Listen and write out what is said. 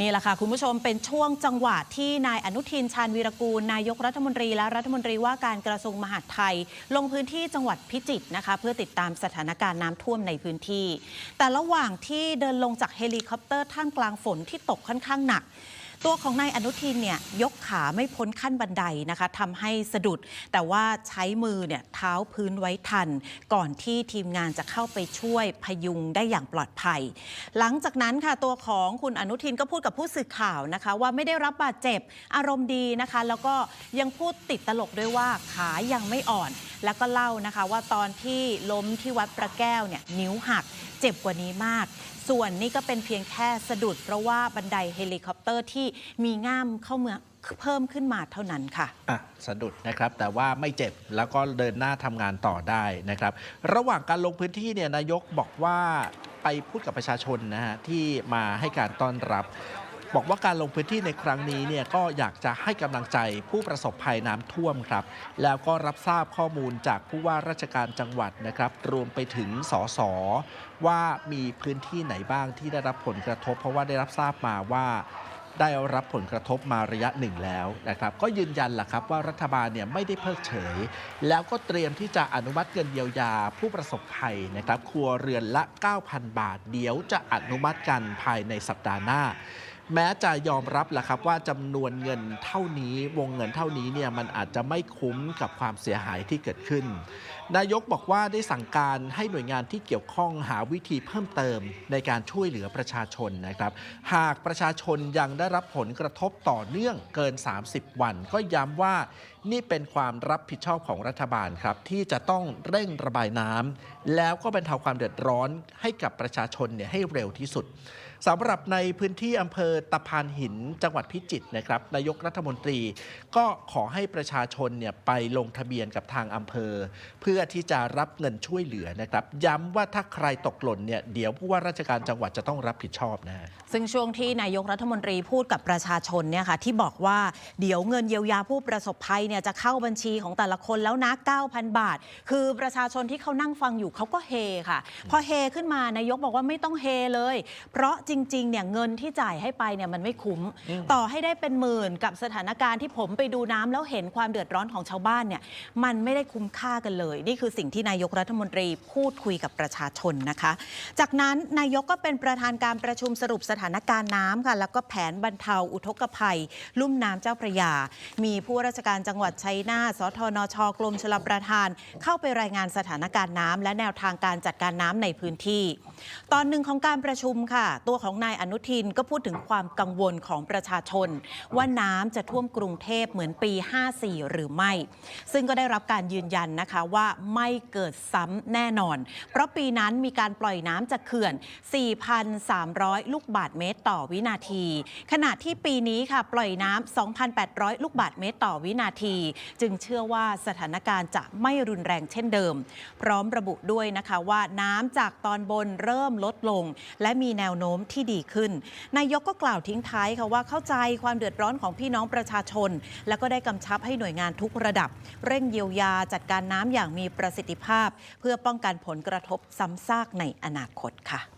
นี่แหละค่ะ คุณผู้ชมเป็นช่วงจังหวะที่นายอนุทินชาญวีรกูล นายกรัฐมนตรีและรัฐมนตรีว่าการกระทรวงมหาดไทย ลงพื้นที่จังหวัดพิจิตรนะคะ เพื่อติดตามสถานการณ์น้ำท่วมในพื้นที่ แต่ระหว่างที่เดินลงจากเฮลิคอปเตอร์ท่ามกลางฝนที่ตกค่อนข้างหนัก ตัวของนายอนุทินเนี่ยยกขาไม่พ้นขั้นบันไดนะคะทำให้สะดุด แต่ว่าใช้มือเนี่ยเท้าพื้นไว้ทัน ก่อนที่ทีมงานจะเข้าไปช่วยพยุงได้อย่างปลอดภัย หลังจากนั้นค่ะตัวของคุณอนุทินก็พูดกับผู้สื่อข่าวนะคะ ว่าไม่ได้รับบาดเจ็บอารมณ์ดีนะคะ แล้วก็ยังพูดติดตลกด้วยว่าขายังไม่อ่อน แล้วก็เล่านะคะว่าตอนที่ล้มที่วัดประแก้วเนี่ยนิ้วหักเจ็บกว่านี้มาก ส่วนนี้ก็เป็นเพียงแค่สะดุดเพราะว่าบันไดเฮลิคอปเตอร์ที่มีง่ามเข้าเมืองเพิ่มขึ้นมาเท่านั้นค่ะอะสะดุดนะครับ แต่ว่าไม่เจ็บแล้วก็เดินหน้าทำงานต่อได้นะครับ ระหว่างการลงพื้นที่เนี่ยนายกบอกว่าไปพูดกับประชาชนนะฮะที่มาให้การต้อนรับบอกว่าการลงพื้นที่ในครั้งนี้เนี่ยก็อยากจะให้กำลังใจผู้ประสบภัยน้ำท่วมครับ แล้วก็รับทราบข้อมูลจากผู้ว่าราชการจังหวัดนะครับ รวมไปถึงสสว่ามีพื้นที่ไหนบ้างที่ได้รับผลกระทบ เพราะว่าได้รับทราบมาว่า ได้รับผลกระทบมาระยะหนึ่งแล้วนะครับ ก็ยืนยันแหละครับว่ารัฐบาลเนี่ยไม่ได้เพิกเฉย แล้วก็เตรียมที่จะอนุมัติเงินเยียวยาผู้ประสบภัยนะครับ ครัวเรือนละ 9,000 บาท เดี๋ยวจะอนุมัติกันภายในสัปดาห์หน้า แม้จะยอมรับแหละครับว่าจำนวนเงินเท่านี้วงเงินเท่านี้เนี่ยมันอาจจะไม่คุ้มกับความเสียหายที่เกิดขึ้น นายกบอกว่าได้สั่งการให้หน่วยงานที่เกี่ยวข้องหาวิธีเพิ่มเติมในการช่วยเหลือประชาชนนะครับ หากประชาชนยังได้รับผลกระทบต่อเนื่องเกิน 30 วัน ก็ย้ำว่านี่เป็นความรับผิดชอบของรัฐบาลครับ ที่จะต้องเร่งระบายน้ำแล้วก็บรรเทาความเดือดร้อนให้กับประชาชนเนี่ยให้เร็วที่สุดสำหรับในพื้นที่อำเภอตะพานหินจังหวัดพิจิตรนะครับนายกรัฐมนตรี ก็ขอให้ประชาชนเนี่ยไปลงทะเบียนกับทางอำเภอ เพื่อที่จะรับเงินช่วยเหลือนะครับ ย้ำว่าถ้าใครตกหล่นเนี่ยเดี๋ยวผู้ว่าราชการจังหวัดจะต้องรับผิดชอบนะฮะซึ่งช่วงที่นายกรัฐมนตรีพูดกับประชาชนเนี่ยค่ะที่บอกว่าเดี๋ยวเงินเยียวยาผู้ประสบภัยเนี่ยจะเข้าบัญชีของแต่ละคนแล้วนะ 9,000 บาท คือประชาชนที่เขานั่งฟังอยู่เขาก็เฮค่ะ พอเฮขึ้นมานายกบอกว่าไม่ต้องเฮเลย เพราะจริงๆเนี่ยเงินที่จ่ายให้ไปเนี่ยมันไม่คุ้ม ต่อให้ได้เป็นหมื่นกับสถานการณ์ที่ผมไปดูน้ำแล้วเห็นความเดือดร้อนของชาวบ้านเนี่ยมันไม่ได้คุ้มค่ากันเลย นี่คือสิ่งที่นายกรัฐมนตรีพูดคุยกับประชาชนนะคะ จากนั้นนายกก็เป็นประธานการประชุมสรุปสถานการณ์น้ำค่ะแล้วก็แผนบรรเทาอุทกภัย ลุ่มน้ำเจ้าพระยา มีผู้ราชการจังหวัดชัยนาทสทนชกรมชลประทาน เข้าไปรายงานสถานการณ์น้ำและแนวทางการจัดการน้ำในพื้นที่ ตอนหนึ่งของการประชุมค่ะ ตัวของนายอนุทินก็พูดถึงความความกังวลของประชาชน ว่าน้ำจะท่วมกรุงเทพเหมือนปี 54 หรือไม่ ซึ่งก็ได้รับการยืนยันนะคะว่าไม่เกิดซ้ำแน่นอน เพราะปีนั้นมีการปล่อยน้ำจากเขื่อน 4,300 ลูกบาทเมตรต่อวินาที ขณะที่ปีนี้ค่ะปล่อยน้ำ 2,800 ลูกบาทเมตรต่อวินาที จึงเชื่อว่าสถานการณ์จะไม่รุนแรงเช่นเดิม พร้อมระบุด้วยนะคะว่าน้ำจากตอนบนเริ่มลดลง และมีแนวโน้มที่ดีขึ้น นายกก็กล่าวทิ้งท้ายค่ะว่าเข้าใจความเดือดร้อนของพี่น้องประชาชน และก็ได้กำชับให้หน่วยงานทุกระดับ เร่งเยียวยาจัดการน้ำอย่างมีประสิทธิภาพ เพื่อป้องกันผลกระทบซ้ำซากในอนาคตค่ะ